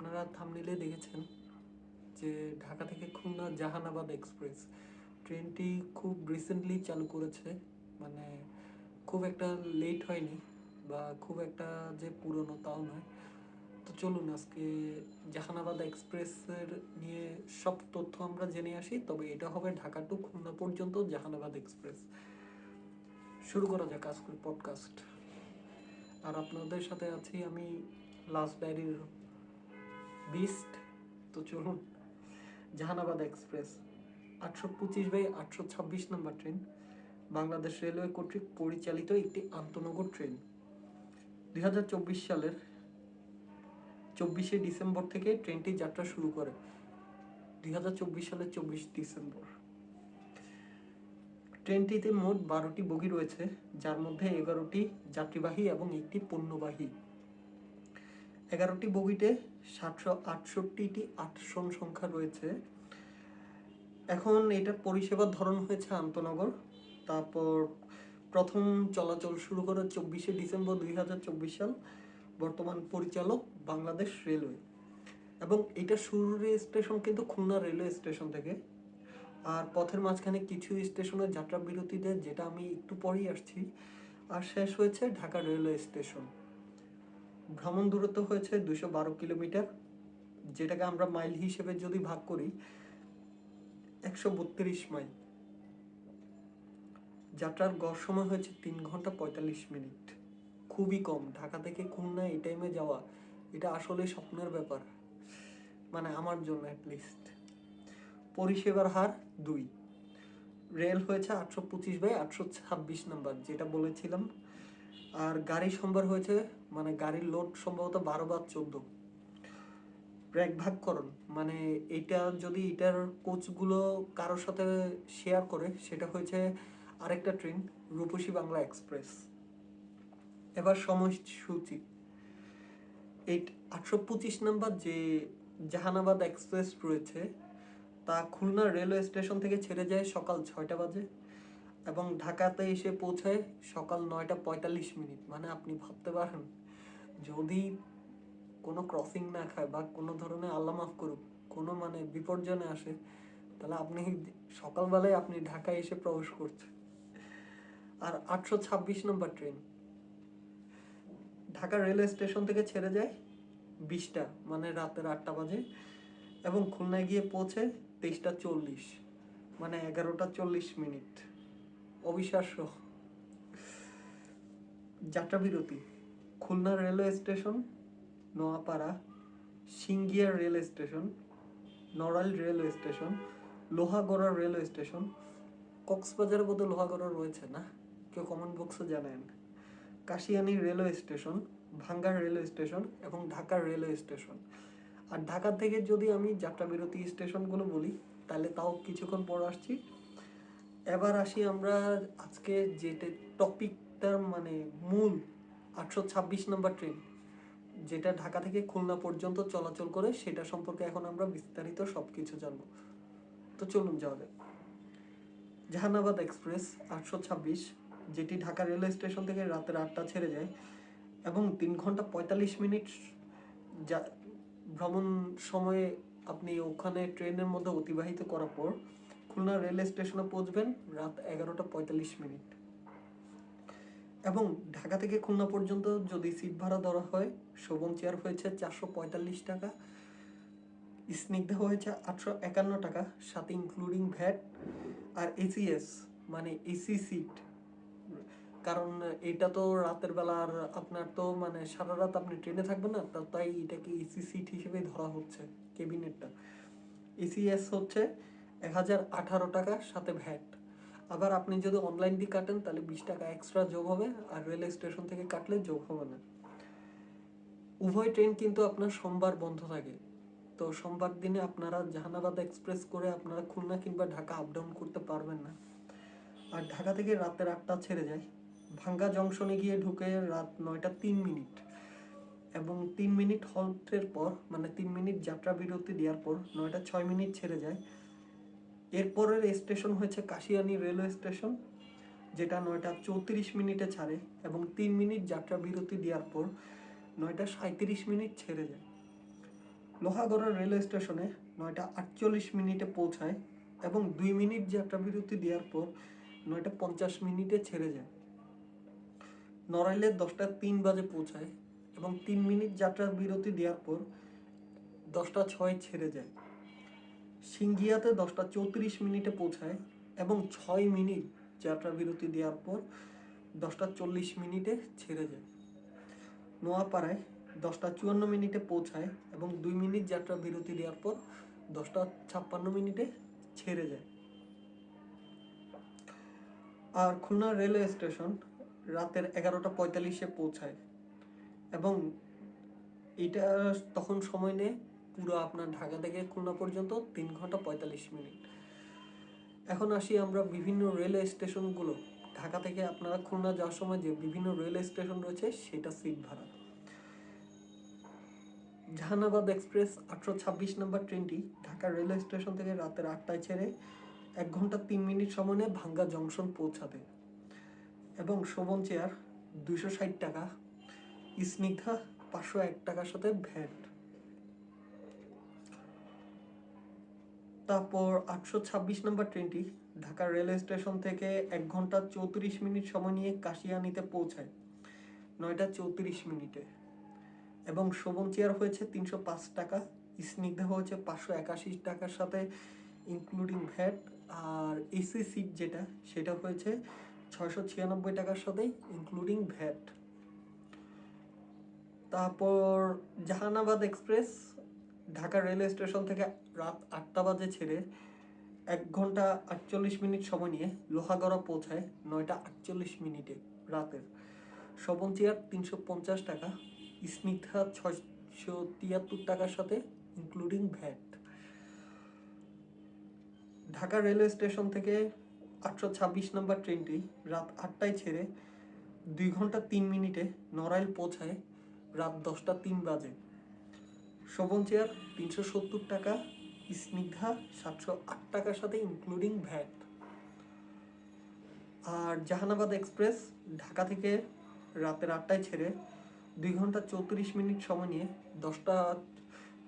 আপনারা থামনিলে দেখেছেন যে ঢাকা থেকে খুলনা জাহানাবাদ এক্সপ্রেস ট্রেনটি খুব রিসেন্টলি চালু করেছে। মানে খুব একটা লেট হয়নি বা খুব একটা যে পুরনো তাও নয়। তো চলুন আজকে জাহানাবাদ এক্সপ্রেসের নিয়ে সব তথ্য আমরা জেনে আসি, তবে এটা হবে ঢাকা টু খুলনা পর্যন্ত জাহানাবাদ এক্সপ্রেস। শুরু করা যাক আজকের পডকাস্ট আর আপনাদের সাথে আছি আমি লাস্ট ডায়েরির বিস্ট, তো চলুন, জাহানাবাদ এক্সপ্রেস, আটশো পঁচিশ বাই আটশো ছাব্বিশ নম্বর ট্রেন, বাংলাদেশ রেলওয়ে কর্তৃক পরিচালিত একটি আন্তনগর ট্রেন। দুই হাজার চব্বিশ সালের চব্বিশে ডিসেম্বর থেকে ট্রেনটি যাত্রা শুরু করে। দুই হাজার চব্বিশ সালের চব্বিশ ডিসেম্বর। ট্রেনটিতে মোট বারোটি বগি রয়েছে, যার মধ্যে এগারোটি যাত্রীবাহী এবং একটি পণ্যবাহী। এগারোটি বগিতে সাতশো আটষট্টিটি আসন সংখ্যা রয়েছে। এখন এটার পরিষেবার ধরন হয়েছে আন্তনগর। তারপর প্রথম চলাচল শুরু করে চব্বিশে ডিসেম্বর দুই হাজার চব্বিশ সাল, বর্তমান পরিচালক বাংলাদেশ রেলওয়ে। এবং এটা শুরুর স্টেশন কিন্তু খুলনা রেলওয়ে স্টেশন থেকে। আর পথের মাঝখানে কিছু স্টেশনে যাত্রা বিরতিতে যেটা আমি একটু পরেই আসছি, আর শেষ হয়েছে ঢাকা রেলওয়ে স্টেশন। ভ্রমণ দূরত্ব হয়েছে দুশো বারো কিলোমিটার, যেটাকে আমরা মাইল হিসেবে যদি ভাগ করি, একশো বত্রিশ মাইল। যাত্রার গড় সময় হয়েছে তিন ঘণ্টা পঁয়তাল্লিশ মিনিট। খুবই কম। ঢাকা থেকে খুলনা এই টাইমে যাওয়া, এটা আসলে স্বপ্নের ব্যাপার। মানে আমার জন্য অ্যাটলিস্ট পরিষেবার হার দুই। রেল হয়েছে আটশো পঁচিশ বাই আটশো ছাব্বিশ নাম্বার, যেটা বলেছিলাম আর গাড়ি সম্ভার হয়েছে মানে গাড়ির লোড সম্ভবত বারো বা চোদ্দ। ব্রেক ভাগকরণ মানে এটা যদি এটার কোচগুলো কারোর সাথে শেয়ার করে, সেটা হয়েছে আরেকটা ট্রেন রূপসী বাংলা এক্সপ্রেস এবার সময়সূচি এই আটশো পঁচিশ নাম্বার যে জাহানাবাদ এক্সপ্রেস রয়েছে, তা খুলনা রেলওয়ে স্টেশন থেকে ছেড়ে যায় সকাল ছয়টা বাজে। এবং ঢাকাতে এসে পৌঁছায় সকাল নয়টা পঁয়তাল্লিশ মিনিট। মানে আপনি ভাবতে পারেন, যদি কোনো ক্রসিং না খায় বা কোনো ধরনের আল্লাহ মাফ করুক, কোনো মানে বিপর্যনে আসে, তাহলে আপনি সকালবেলায় আপনি ঢাকায় এসে প্রবেশ করছেন। আর আটশো ছাব্বিশ number train Dhaka railway station থেকে ছেড়ে যায় বিশটা মানে রাতের আটটা বাজে এবং খুলনায় গিয়ে পৌঁছে তেইশটা চল্লিশ মানে এগারোটা চল্লিশ মিনিট। অবিশ্বাস্য। যাত্রা বিরতি Khulna railway station, Noapara, Singia rail station, Narail railway station, Lohagara railway station. কক্সবাজারের বোধহয় লোহাগড়া রয়েছে না? কেউ কমেন্ট বক্সে জানেন Kashiani railway station Bhanga railway station এবং ঢাকা রেলওয়ে স্টেশন। আর ঢাকা থেকে যদি আমি যাত্রা বিরতি স্টেশনগুলো বলি, তাহলে তাও কিছুক্ষণ পর আসছি। এবার আসি আমরা আজকে যেটা টপিকটার মানে মূল আটশো ছাব্বিশ নম্বর ট্রেন, যেটা ঢাকা থেকে খুলনা পর্যন্ত চলাচল করে সেটা সম্পর্কে এখন আমরা বিস্তারিত সব কিছু জানব। তো চলুন যাওয়া যাক। জাহানাবাদ এক্সপ্রেস আটশো ছাব্বিশ, যেটি ঢাকা রেলওয়ে স্টেশন থেকে রাতের আটটা ছেড়ে যায় এবং তিন ঘণ্টা পঁয়তাল্লিশ মিনিট যা ভ্রমণ সময়ে আপনি ওখানে ট্রেনের মধ্যে অতিবাহিত করার পর খুলনা রেলওয়ে স্টেশনে পৌঁছবেন রাত এগারোটা পঁয়তাল্লিশ মিনিট। এবং ঢাকা থেকে খুলনা পর্যন্ত যদি সিট ভাড়া ধরা হয়, শোভন চেয়ার হয়েছে চারশো পঁয়তাল্লিশ টাকা, স্নিগ্ধা হয়েছে আটশো একান্ন টাকা, সাথে ইনক্লুডিং ভ্যাট আর এসিএস মানে এসি সিট কারণ এটা তো রাতের বেলা আর আপনার তো মানে সারা রাত আপনি ট্রেনে থাকবেন না তাই এটাকে এসি সিট হিসেবে ধরা হচ্ছে কেবিনেটটা এসিএস হচ্ছে এক হাজার আঠারো টাকা সাথে ভ্যাট। আবার আপনি যদি অনলাইন দিয়ে কাটেন, তাহলে বিশ টাকা এক্সট্রা যোগ হবে আর রেলওয়ে স্টেশন থেকে কাটলে যোগ হবে না। উভয় ট্রেন কিন্তু আপনার সোমবার বন্ধ থাকে। তো সোমবার দিনে আপনারা জাহানাবাদ এক্সপ্রেস করে আপনারা খুলনা কিংবা ঢাকা আপ ডাউন করতে পারবেন না। আর ঢাকা থেকে রাতের আটটা ছেড়ে যায়। ভাঙ্গা জংশনে গিয়ে ঢুকে রাত নয়টা তিন মিনিট। এবং তিন মিনিট হল্টের পর মানে তিন মিনিট যাত্রা বিরতি দেওয়ার পর নয়টা ছয় মিনিট ছেড়ে যায়। এরপরের স্টেশন হয়েছে কাশিয়ানী রেলওয়ে স্টেশন, যেটা নয়টা চৌত্রিশ মিনিটে ছাড়ে এবং তিন মিনিট যাত্রা বিরতি দেওয়ার পর নয়টা সাঁত্রিশ মিনিট ছেড়ে যায়। লোহাগড়া রেলওয়ে স্টেশনে নয়টা আটচল্লিশ মিনিটে পৌঁছায় এবং দুই মিনিট যাত্রা বিরতি দেওয়ার পর নয়টা পঞ্চাশ মিনিটে ছেড়ে যায়। নড়াইলে দশটা তিন বাজে পৌঁছায় এবং তিন মিনিট যাত্রার বিরতি দেওয়ার পর দশটা ছয় ছেড়ে যায়। সিঙ্গিয়াতে দশটা চৌত্রিশ মিনিটে পৌঁছায় এবং ছয় মিনিট যাত্রা বিরতি দেওয়ার পর দশটা চল্লিশ মিনিটে ছেড়ে যায়। নোয়াপাড়ায় দশটা চুয়ান্ন মিনিটে পৌঁছায় এবং দুই মিনিট যাত্রা বিরতি দেওয়ার পর দশটা ছাপ্পান্ন মিনিটে ছেড়ে যায়। আর খুলনা রেলওয়ে স্টেশন রাতের এগারোটা পঁয়তাল্লিশে পৌঁছায় এবং এটা তখন সময় নেয় পুরো আপনার ঢাকা থেকে খুলনা পর্যন্ত তিন ঘণ্টা পঁয়তাল্লিশ মিনিট। এখন আসি আমরা বিভিন্ন রেলওয়ে স্টেশনগুলো। ঢাকা থেকে আপনারা খুলনা যাওয়ার সময় যে বিভিন্ন রেলওয়ে স্টেশন রয়েছে সেটা সিট ভাড়া। জাহানাবাদ এক্সপ্রেস আটশো ছাব্বিশ নম্বর ট্রেনটি ঢাকা রেলওয়ে স্টেশন থেকে রাতের আটটায় ছেড়ে এক ঘণ্টা তিন মিনিট সময় ভাঙ্গা জংশন পৌঁছাতে। এবং শোভন চেয়ার দুশো ষাট টাকা। স্নিগ্ধা পাঁচশো এক টাকার সাথে ভ্যাট। তারপর আটশো ছাব্বিশ নম্বর ট্রেনটি ঢাকা রেলওয়ে স্টেশন থেকে এক ঘণ্টা চৌত্রিশ মিনিট সময় নিয়ে কাশিয়ানিতে পৌঁছায়। নয়টা চৌত্রিশ মিনিটে। এবং শোভন চেয়ার হয়েছে তিনশো পাঁচ টাকা, স্নিগ্ধা হয়েছে পাঁচশো একাশি টাকার সাথে ইনক্লুডিং ভ্যাট। আর এসি সিট যেটা, সেটা হয়েছে ছয়শো ছিয়ানব্বই টাকার সাথে ইনক্লুডিং ভ্যাট। তারপর Jahanabad express Dhaka railway station থেকে রাত আটটা বাজে ছেড়ে এক ঘণ্টা আটচল্লিশ মিনিট সময় নিয়ে লোহাগড়া পৌঁছায় নয়টা আটচল্লিশ মিনিটে রাতের। শোভন চেয়ার তিনশো পঞ্চাশ টাকা, স্নিগ্ধা ছয়শো তিয়াত্তর টাকার সাথে including VAT. Dhaka railway station থেকে আটশো ছাব্বিশ নম্বর ট্রেনটি রাত আটটায় ছেড়ে দুই ঘণ্টা তিন মিনিটে নড়াইল পৌঁছায় রাত দশটা তিন বাজে। শোভন চেয়ার, তিনশো সত্তর টাকা, স্নিগ্ধা, সাতশো আট টাকার সাথে ইনক্লুডিং ভ্যাট। আর জাহানাবাদ এক্সপ্রেস, ঢাকা থেকে রাতের আটটায় ছেড়ে দুই ঘণ্টা চৌত্রিশ মিনিট সময় নিয়ে দশটা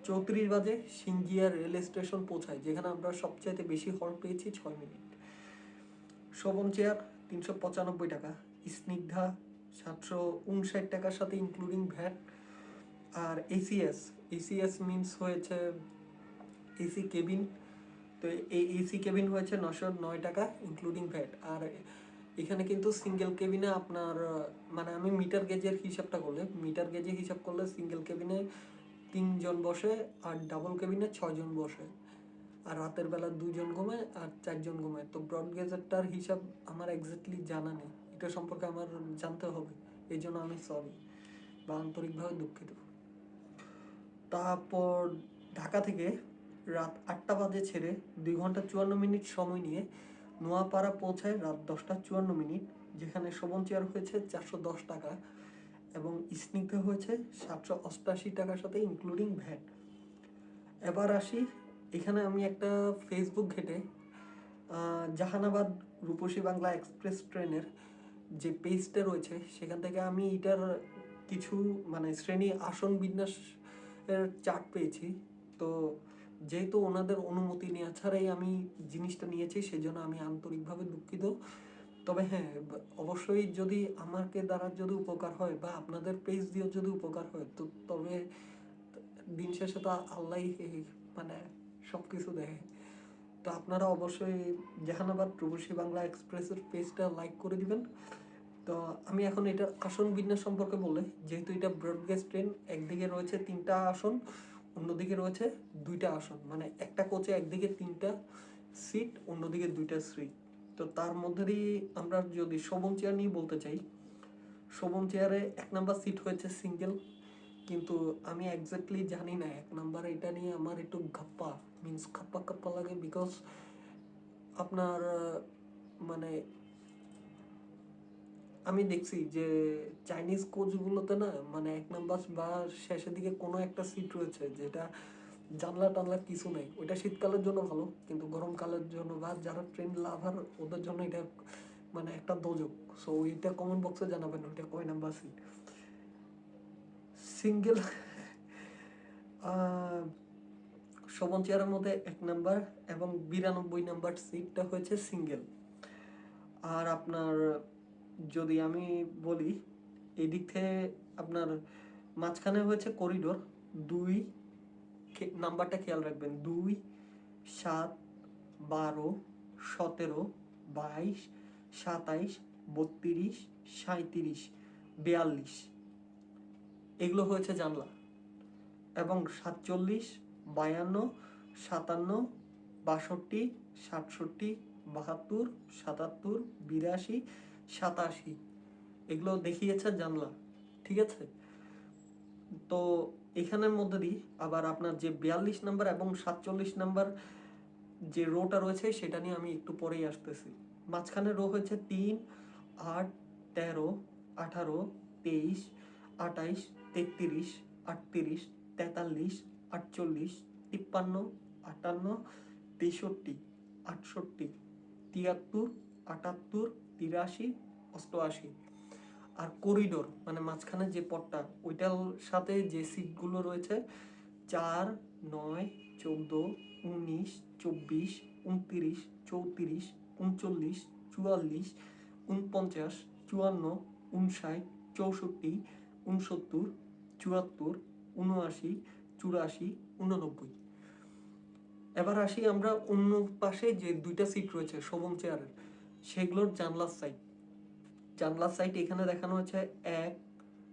চৌত্রিশ বাজে সিঙ্গিয়া রেল স্টেশন পৌঁছায়, যেখানে আমরা সবচাইতে বেশি হল পেয়েছি ছয় মিনিট। শোভন চেয়ার, তিনশো পঁচানব্বই টাকা, স্নিগ্ধা, সাতশো উনষাট টাকার সাথে ইনক্লুডিং ভ্যাট। আর এসিএস এসিএস মিনস হয়েছে এসি কেবিন তো এই এসি কেবিন হয়েছে নশো নয় টাকা ইনক্লুডিং ভ্যাট আর এখানে কিন্তু সিঙ্গেল কেবিনে আপনার মানে আমি মিটার গেজের হিসাবটা করলে মিটার গেজে হিসাব করলে সিঙ্গেল কেবিনে তিনজন বসে আর ডাবল কেবিনে ছজন বসে। আর রাতের বেলা দুজন ঘুমায় আর চারজন ঘুমায়। তো ব্রড গেজেরটার হিসাব আমার এক্স্যাক্টলি জানা নেই। এটা সম্পর্কে আমার জানতে হবে। এই জন্য আমি সরি বা আন্তরিকভাবে দুঃখিত। তারপর ঢাকা থেকে রাত আটটা বাজে ছেড়ে দুই ঘণ্টা চুয়ান্ন মিনিট সময় নিয়ে নোয়াপাড়া পৌঁছায় রাত দশটা চুয়ান্ন মিনিট, যেখানে শোভন চেয়ার হয়েছে চারশো দশ টাকা এবং স্নিগ্ধ হয়েছে সাতশো অষ্টাশি টাকার সাথে ইনক্লুডিং ভ্যাট। এবার আসি, এখানে আমি একটা ফেসবুক ঘেটে জাহানাবাদ রূপসী বাংলা এক্সপ্রেস ট্রেনের যে পেজটা রয়েছে, সেখান থেকে আমি এটার কিছু মানে শ্রেণি আসন বিন্যাস এর চার্ট পেয়েছি। তো যেহেতু ওনাদের অনুমতি নেওয়া ছাড়াই আমি জিনিসটা নিয়েছি, সেজন্য আমি আন্তরিকভাবে দুঃখিত। তবে হ্যাঁ অবশ্যই যদি আমাকে দ্বারা যদি উপকার হয় বা আপনাদের পেজ দিয়ে যদি উপকার হয়, তো তবে দিন শেষে তো আল্লাহ মানে সব কিছু দেখে তো আপনারা অবশ্যই জাহানাবাদ প্রবাসী বাংলা এক্সপ্রেসের পেজটা লাইক করে দিবেন। তো আমি এখন এটা আসন বিন্যাস সম্পর্কে বলে, যেহেতু এটা ব্রডগেজ ট্রেন একদিকে রয়েছে তিনটা আসন, অন্যদিকে রয়েছে দুইটা আসন। মানে একটা কোচে একদিকে তিনটা সিট অন্যদিকে দুইটা সিট তো তার মধ্যে দিয়ে আমরা যদি শোভন চেয়ার নিয়ে বলতে চাই, শোভন চেয়ারে এক নাম্বার সিট হয়েছে সিঙ্গেল কিন্তু আমি এক্স্যাক্টলি জানি না, এক নাম্বার এটা নিয়ে আমার একটু গাপ্পা মিন্স খাপ্পা খাপ্পা লাগে বিকজ আপনার মানে আমি দেখছি যে চাইনিজ কোচগুলোতে না মানে এক নাম্বার বা শেষের দিকে কোনো একটা সিট রয়েছে যেটা জানলা টানলা কিছু নেই। ওটা শীতকালের জন্য ভালো, কিন্তু গরমকালের জন্য বা যারা ট্রেন লাভার ওদের জন্য এটা মানে একটা দোজক। সো ওইটা কমেন্ট বক্সে জানাবেন, ওইটা কয় নাম্বার সিট সিঙ্গেল শোভন চেয়ারের মধ্যে এক নাম্বার এবং বিরানব্বই নাম্বার সিটটা হয়েছে সিঙ্গেল আর আপনার যদি আমি বলি, এদিক থেকে আপনার মাঝখানে হয়েছে করিডোর দুই নাম্বারটা খেয়াল রাখবেন, দুই, সাত, বারো, সতেরো, বাইশ, সাতাইশ, বত্রিশ সাঁত্রিশ বিয়াল্লিশ। এগুলো হয়েছে জানলা। এবং সাতচল্লিশ, বায়ান্ন, সাতান্ন, বাষট্টি, সাতষট্টি, বাহাত্তর, সাতাত্তর, বিরাশি সাতাশি। এগুলো দেখিয়েছে জানলা, ঠিক আছে? তো এখানের মধ্যে দিই আবার আপনার যে বিয়াল্লিশ নাম্বার এবং সাতচল্লিশ নাম্বার যে রোটা রয়েছে, সেটা নিয়ে আমি একটু পরেই আসতেছি। মাঝখানে রো হয়েছে তিন, আট, তেরো, আঠারো, তেইশ আটাইশ তেত্রিশ, আটত্রিশ, তেতাল্লিশ, আটচল্লিশ, তিপ্পান্ন, আটান্ন, তেষট্টি, আটষট্টি, তিয়াত্তর, আটাত্তর তিরাশি, অষ্টআশি। আর করিডোর মানে মাঝখানে যে পথটা, ওইটার সাথে যে সিটগুলো রয়েছে, চার, নয়, চোদ্দ, উনিশ, চব্বিশ, উনত্রিশ, চৌত্রিশ, উনচল্লিশ, চুয়াল্লিশ, উনপঞ্চাশ, চুয়ান্ন, উনষাট, চৌষট্টি, উনসত্তর, চুয়াত্তর, উনআশি, চুরাশি, উননব্বই। এবার আসি আমরা অন্য পাশে যে দুইটা সিট রয়েছে, শোভন চেয়ারের। সেগুলোর জানলার সাইড জানলার সাইড এখানে দেখানো হচ্ছে এক,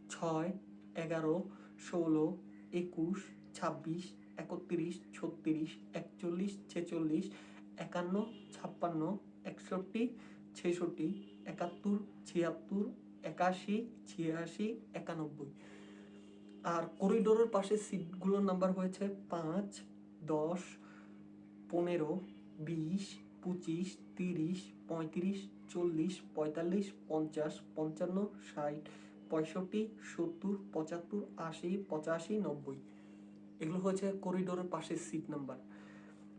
ছয়, এগারো, ষোলো, একুশ, ছাব্বিশ, একত্রিশ, ছত্রিশ, একচল্লিশ, ছেচল্লিশ, একান্ন, ছাপ্পান্ন, একষট্টি, ছেষট্টি, একাত্তর, ছিয়াত্তর, একাশি, ছিয়াশি, একানব্বই। আর করিডোরের পাশে সিটগুলোর নাম্বার হয়েছে পাঁচ, দশ, পনেরো, বিশ পঁচিশ, তিরিশ, পঁয়ত্রিশ, চল্লিশ, পঁয়তাল্লিশ, পঞ্চাশ, পঞ্চান্ন, ষাট, পঁয়ষট্টি, সত্তর, পঁচাত্তর, আশি, পঁচাশি, নব্বই। এগুলো হচ্ছে করিডোরের পাশের সিট নাম্বার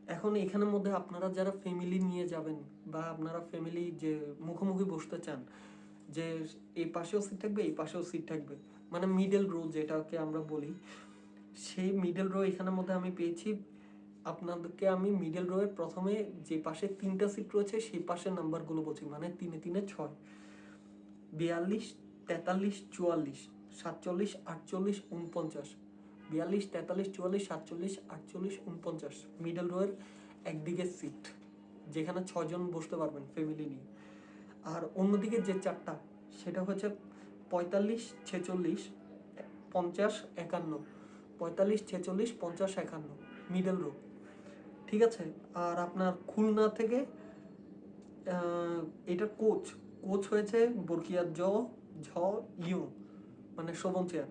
এখন এখানের মধ্যে আপনারা যারা ফ্যামিলি নিয়ে যাবেন বা আপনারা ফ্যামিলি যে মুখোমুখি বসতে চান, যে এই পাশেও সিট থাকবে, এই পাশেও সিট থাকবে মানে মিডল রো যেটাকে আমরা বলি, সেই মিডল রো এখানের মধ্যে আমি পেয়েছি আপনাদেরকে আমি মিডল রো এর প্রথমে যে পাশে তিনটা সিট রয়েছে, সেই পাশের নাম্বারগুলো বলছি মানে তিনে তিনে ছয়। বিয়াল্লিশ, তেতাল্লিশ, চুয়াল্লিশ, সাতচল্লিশ, আটচল্লিশ উনপঞ্চাশ বিয়াল্লিশ, তেতাল্লিশ, চুয়াল্লিশ, সাতচল্লিশ, আটচল্লিশ উনপঞ্চাশ মিডল রোয়ের একদিকে সিট যেখানে ছজন বসতে পারবেন ফ্যামিলি নিয়ে। আর অন্যদিকে যে চারটা, সেটা হচ্ছে পঁয়তাল্লিশ, ছেচল্লিশ, পঞ্চাশ, একান্ন। পঁয়তাল্লিশ, ছেচল্লিশ, পঞ্চাশ, একান্ন। মিডল রো ঠিক আছে? আর আপনার খুলনা থেকে এটা কোচ। কোচ হয়েছে বরকিয়া জ, ঝ ইউ মানে শোভন চেয়ার।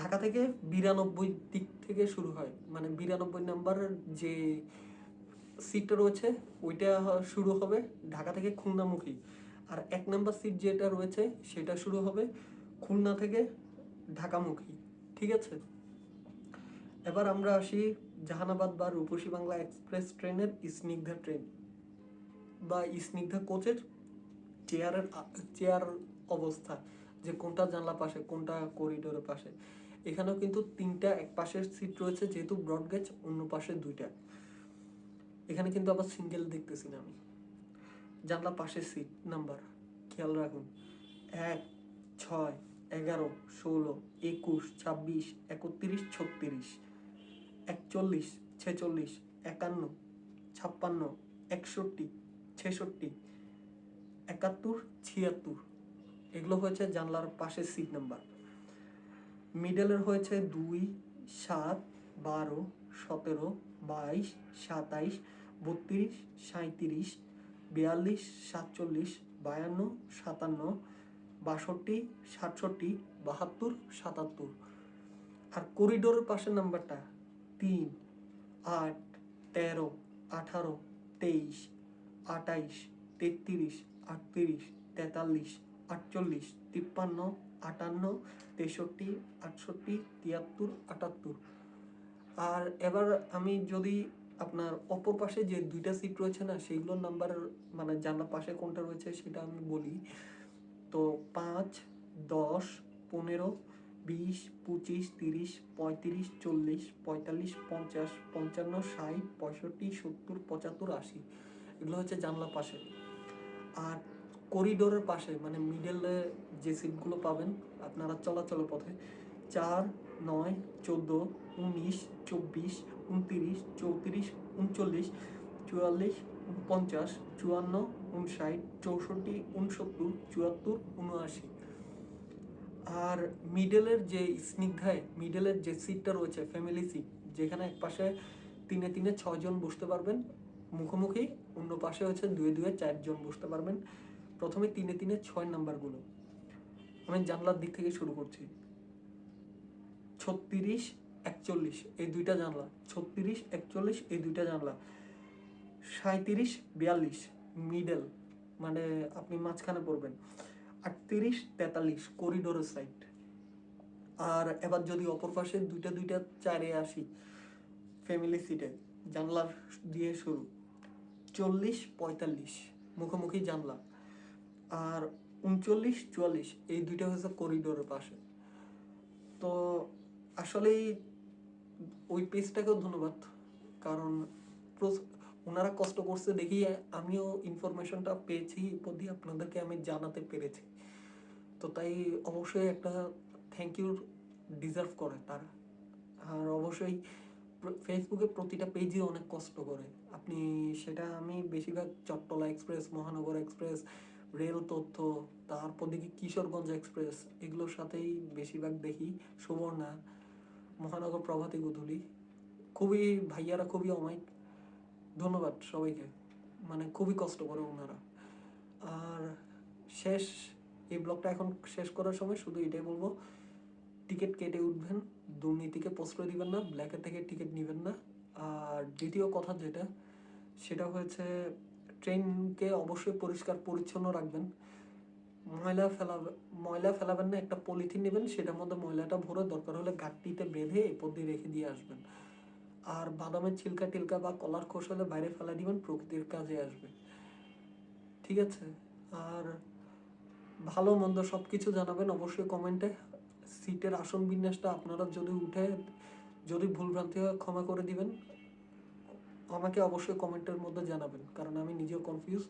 ঢাকা থেকে বিরানব্বই দিক থেকে শুরু হয়। মানে বিরানব্বই নাম্বারের যে সিটটা রয়েছে, ওইটা শুরু হবে ঢাকা থেকে খুলনামুখী। আর এক নাম্বার সিট যেটা রয়েছে, সেটা শুরু হবে খুলনা থেকে ঢাকামুখী। ঠিক আছে? এবার আমরা আসি জাহানাবাদ বা রূপসী বাংলা এক্সপ্রেস ট্রেনের স্নিগ্ধা ট্রেন বা স্নিগ্ধা কোচের চেয়ারের চেয়ার অবস্থা, যে কোনটা জানলা পাশে, কোনটা করিডোরের পাশে। এখানেও কিন্তু তিনটা এক পাশের সিট রয়েছে, যেহেতু ব্রড গেজ, অন্য পাশে দুইটা। এখানে কিন্তু আবার সিঙ্গেল দেখতেছি না আমি। জানলা পাশের সিট নাম্বার, খেয়াল রাখুন, এক, ছয়, এগারো, ষোলো, একুশ, ছাব্বিশ, একত্রিশ, ছত্রিশ। একচল্লিশ, ছেচল্লিশ, একান্ন, ছাপ্পান্ন, একষট্টি, ছেষট্টি, একাত্তর, ছিয়াত্তর। এগুলো হয়েছে জানলার পাশের সিট নাম্বার মিডলের হয়েছে দুই, সাত, বারো, সতেরো, বাইশ, সাতাইশ, বত্রিশ সাঁত্রিশ বিয়াল্লিশ, সাতচল্লিশ, বায়ান্ন, সাতান্ন, বাষট্টি, সাতষট্টি, বাহাত্তর, সাতাত্তর। আর করিডোরের পাশের নাম্বারটা তিন, আট, তেরো, আঠারো, তেইশ, আটাইশ, তেত্রিশ, আটত্রিশ, তেতাল্লিশ, আটচল্লিশ, তিপ্পান্ন, আটান্ন, তেষট্টি, আটষট্টি, তিয়াত্তর, আটাত্তর। আর এবার আমি যদি আপনার অপর পাশে যে দুইটা সিট রয়েছে না, সেইগুলোর নাম্বার মানে জানলার পাশে কোনটা রয়েছে সেটা আমি বলি। তো পাঁচ, দশ, পনেরো বিশ, পঁচিশ, তিরিশ, পঁয়ত্রিশ, চল্লিশ, পঁয়তাল্লিশ, পঞ্চাশ, পঞ্চান্ন, ষাট, পঁয়ষট্টি, সত্তর, পঁচাত্তর, আশি। এগুলো হচ্ছে জানলা পাশে। আর করিডোরের পাশে মানে মিডলে যে সিটগুলো পাবেন, আপনারা চলাচলের পথে, চার, নয়, চোদ্দ, উনিশ, চব্বিশ, উনতিরিশ, চৌত্রিশ, উনচল্লিশ, চুয়াল্লিশ, পঞ্চাশ, চুয়ান্ন, উনষাট, চৌষট্টি, উনসত্তর, চুয়াত্তর, উনআশি। আর মিডলের যে স্নিগ্ধায়, মিডলের যে সিটটা রয়েছে ফ্যামিলি সিট যেখানে এক পাশে তিনে তিনে ছজন বসতে পারবেন, মুখোমুখি অন্য পাশে হচ্ছে দুয়ে দুয়ে চারজন বসতে পারবেন। প্রথমে তিনে তিনে ছয় নাম্বারগুলো। আমি জানলার দিক থেকে শুরু করছি। ছত্রিশ, একচল্লিশ, এই দুইটা জানলা। ছত্রিশ, একচল্লিশ, এই দুইটা জানলা। সাঁত্রিশ বিয়াল্লিশ, মিডল মানে আপনি মাঝখানে পড়বেন। আটত্রিশ তেতাল্লিশ করিডোরের সাইড আর এবার যদি অপর পাশে দুইটা দুইটা চারে আসি ফ্যামিলি সিটে জানলা দিয়ে শুরু। চল্লিশ পঁয়তাল্লিশ, মুখোমুখি জানলা। আর উনচল্লিশ চুয়াল্লিশ, এই দুইটা হচ্ছে করিডোরের পাশে। তো আসলেই ওই পেজটাকেও ধন্যবাদ, কারণ ওনারা কষ্ট করছে দেখি আমিও ইনফরমেশনটা পেয়েছি দিয়ে আপনাদেরকে আমি জানাতে পেরেছি। তো তাই অবশ্যই একটা থ্যাংক ইউ ডিজার্ভ করে তারা। আর অবশ্যই ফেসবুকে প্রতিটা পেজই অনেক কষ্ট করে। আপনি সেটা আমি বেশিরভাগ Chattala express Mahanagar express rail তথ্য, তারপর দেখি কিশোরগঞ্জ এক্সপ্রেস এগুলোর সাথেই বেশিরভাগ দেখি সুবর্ণা, মহানগর প্রভাতী গুধুলি। খুবই, ভাইয়ারা খুবই অমায়িক। ধন্যবাদ সবাইকে। মানে খুবই কষ্ট করে ওনারা। আর শেষ, এই ব্লগটা এখন শেষ করার সময় শুধু এটাই বলব, টিকিট কেটে উঠবেন, দুর্নীতিকে প্রশ্রয় দিবেন না, ব্ল্যাকের থেকে টিকিট নেবেন না। আর দ্বিতীয় কথা যেটা, সেটা হয়েছে ট্রেনকে অবশ্যই পরিষ্কার, পরিচ্ছন্ন রাখবেন। ময়লা ফেলাবে ময়লা ফেলাবেন না, একটা পলিথিন নেবেন, সেটার মধ্যে ময়লাটা ভরে দরকার হলে গাঁটটিতে বেঁধে এরপর দিয়ে রেখে দিয়ে আসবেন। আর বাদামের ছিলকা টিলকা বা কলার খোস হলে বাইরে ফেলা দিবেন, প্রকৃতির কাজে আসবে। ঠিক আছে? আর ভালো মন্দ সব কিছু জানাবেন অবশ্যই কমেন্টে। সিটের আসন বিন্যাসটা আপনারা যদি উঠে, যদি ভুলভ্রান্তি হয় ক্ষমা করে দিবেন। আমাকে অবশ্যই কমেন্টের মধ্যে জানাবেন, কারণ আমি নিজেও কনফিউজ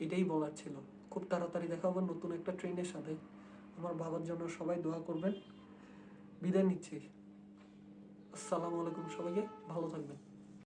এটাই বলার ছিল। খুব তাড়াতাড়ি দেখা হবে নতুন একটা ট্রেনের সাথে। আমার বাবার জন্য সবাই দোয়া করবেন। বিদায় নিচ্ছি। আসসালামু আলাইকুম সবাইকে ভালো থাকবেন।